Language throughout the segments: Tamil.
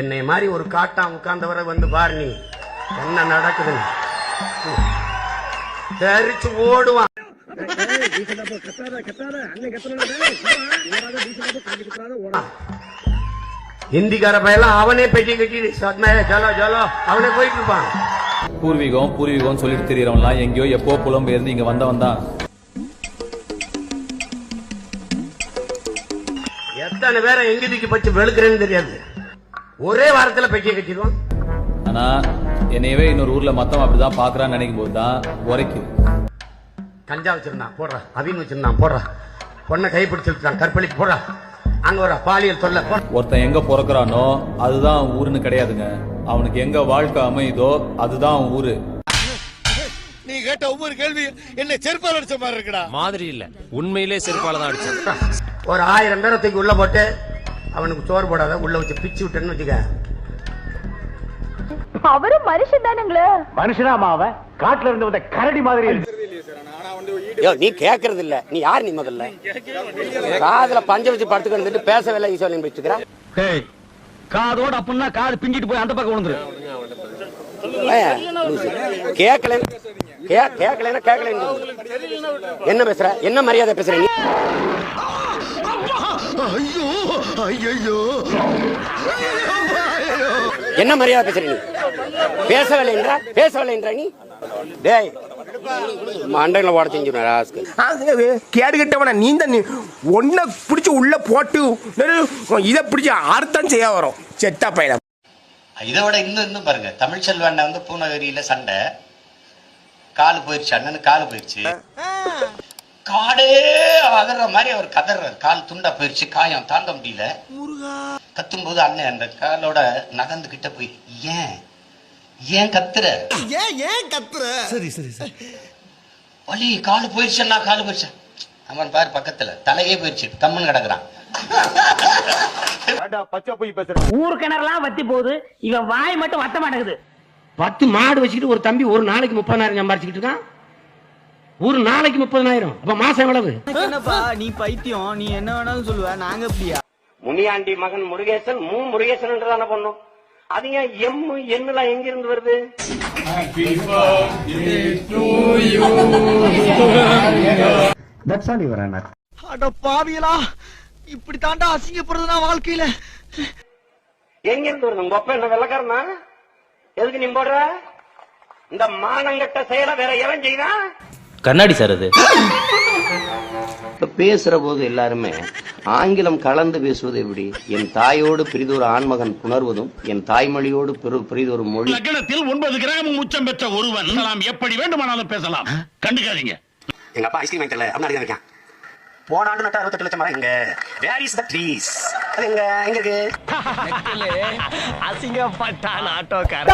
என்னை மாதிரி ஒரு காட்டான் உட்கார்ந்தவரை வந்து பாரு நீ. என்ன நடக்குது தெரிச்சு ஓடுவான். ஹிந்திக்கார பையெல்லாம் அவனே பெட்டி கட்டி ஜலோ ஜலோ அவனே போயிட்டு இருப்பான். பூர்வீகம் பூர்வீகம் சொல்லிட்டு தெரியறவன்லாம் எங்கேயோ எப்போ புலம்பெயர்ந்து இங்க வந்தவன் தான். எத்தனை பேரை எங்க தூக்கி பச்சு வெளுக்கிறேன்னு தெரியாது. ஒரே வாரத்துல பெட்டியை கட்டிடுவான் ஆனா என்னையவே இன்னொரு ஊர்ல மத்தவன் அப்படிதான் பாக்குறான்னு நினைக்கும் போது தான் உரைக்குது. கஞ்சா வச்சிருந்தான் போடுறா. அவின் வச்சிருந்தான் போடுறா. பொண்ணை கைப்பிடிச்சு வச்சிருந்தான் கற்பழிக்கு போடுறா. அங்க ஒரு பாலியல் தொல்லை போ. ஒருத்தன் எங்க பிறக்குறானோ அதுதான் அவன் ஊருன்னு கிடையாதுங்க. அவனுக்கு எங்க வாழ்க்கை அமையுதோ அதுதான் அவன் ஊரு. நீ கேட்ட ஒவ்வொரு கேள்வி என்ன செருப்பால் அடிச்ச மாதிரி இருக்குடா. மாதிரி இல்ல. உண்மையிலே செருப்பால தான் அடிச்சேன் ஒரு ஆயிரம் பேரை தூக்கி உள்ள போட்டு அவனுக்கு சோறு போடாத உள்ள வச்சு பிச்சு விட்டேன்னு வச்சுக்க. அவரும் மனுஷன் தானுங்களே. மனுஷனாமா அவன்? காட்டுல இருந்து வந்த கரடி மாதிரி இருக்கு. யோ நீ கேக்குறது இல்ல நீ யார் நீ முதல்ல? காதுல பஞ்ச வச்சு படுத்துக்கிட்டு பேசவே இல்லை ஈஸ்வரன் வச்சுக்கிற காதோட அப்படின்னா காது பிஞ்சிட்டு போய் அந்த பக்கம் விழுந்துரு கேட்கல கேட்கலன்னா கேட்கலன்னு என்ன பேசுற? என்ன மரியாதை பேசுற நீ? ஐயோ! ஐயோ என்ன மரியாதை பேசுற நீ? பேசவில்லை என்றா? பேசவில்லை என்றா நீ? டேய் மண்டையில ஓட செஞ்சுருவேன் ராஸ்கல். கேடு கட்டவன நீ தான் ஒன்ன பிடிச்சி உள்ள போட்டு இதை பிடிச்சி அர்த்தம் செய்ய வரும். செத்தா பையன். இதை விட இன்னும் இன்னும் பாருங்க. தமிழ் செல்வண்ண வந்து பூநகரியில சண்டை. காலு போயிருச்சு அண்ணனு காலு போயிருச்சு. காடே அகற மாதிரி அவர் கதறார். கால் துண்டா போயிருச்சு காயம் தாங்க முடியல. கத்தும்போது அண்ணன் அந்த காலோட நகர்ந்து கிட்ட போய் ஏன்? ஏன் கத்துற? ஏன் ஏன் கத்துற? சரி சரி சரி. வலி காலு போயிருச்சுன்னா காலு போயிருச்சு? அவன் பாரு பக்கத்துல தலையே போயிருச்சு கம்மன் கிடக்குறான். பச்சை போய் பேசுற? ஊர் கிணறுலாம் வத்தி போகுது இவன் வாய் மட்டும் வத்த மாட்டேங்குது. பத்து மாடு வச்சுக்கிட்டு ஒரு தம்பி ஒரு நாளைக்கு முப்பதாயிரம் சம்பாரிச்சுக்கிட்டு இருக்கான். ஒரு நாளைக்கு முப்பதாயிரம். அப்ப மாசம் எவ்வளவு? என்னப்பா நீ பைத்தியம். நீ என்ன வேணாலும் சொல்லுவ. நாங்க எப்படியா முனியாண்டி மகன் முருகேசன் மூ முருகேசன் தானே பண்ணும்? அது ஏன் எம் என்னலாம் எங்க இருந்து வருது? தட்ஸ் ஆல் யுவர் ஆனர் அட பாவியலா இப்படி தாண்டா அசிங்கப்படுறதுனா வாழ்க்கையில? எங்க இருந்து வருது? உங்க அப்பா என்ன வெள்ளக்காரனா? எதுக்கு நீ போடுற? இந்த மானங்கட்ட செயலை வேற எவன் செய்தான் கண்ணாடி சார் அது. இப்ப பேசுற போது எல்லாருமே ஆங்கிலம் கலந்து பேசுவது எப்படி? என் தாயோடு பிரிதொரு ஆண்மகன் புணர்வதும் என் தாய்மொழியோடு பிற- பிரிதொரு மொழி லக்னத்தில் ஒன்பது கிராம் உச்சம் பெற்ற ஒருவன். நாம் எப்படி வேண்டுமானாலும் பேசலாம். கண்டுக்காதீங்க. எங்க அப்பா ஐஸ்கிரீம் வாங்கி தரல அப்படின்னு இருக்கான். போன ஆண்டு நட்ட அறுபத்தெட்டு லட்சம் மரம் எங்க வேர் இஸ் த ட்ரீஸ் அது எங்க எங்க இருக்கு? அசிங்கப்பட்டான் ஆட்டோக்கார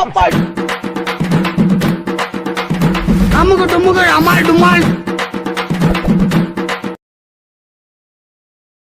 அமுக டுமுக அமால் டுமால்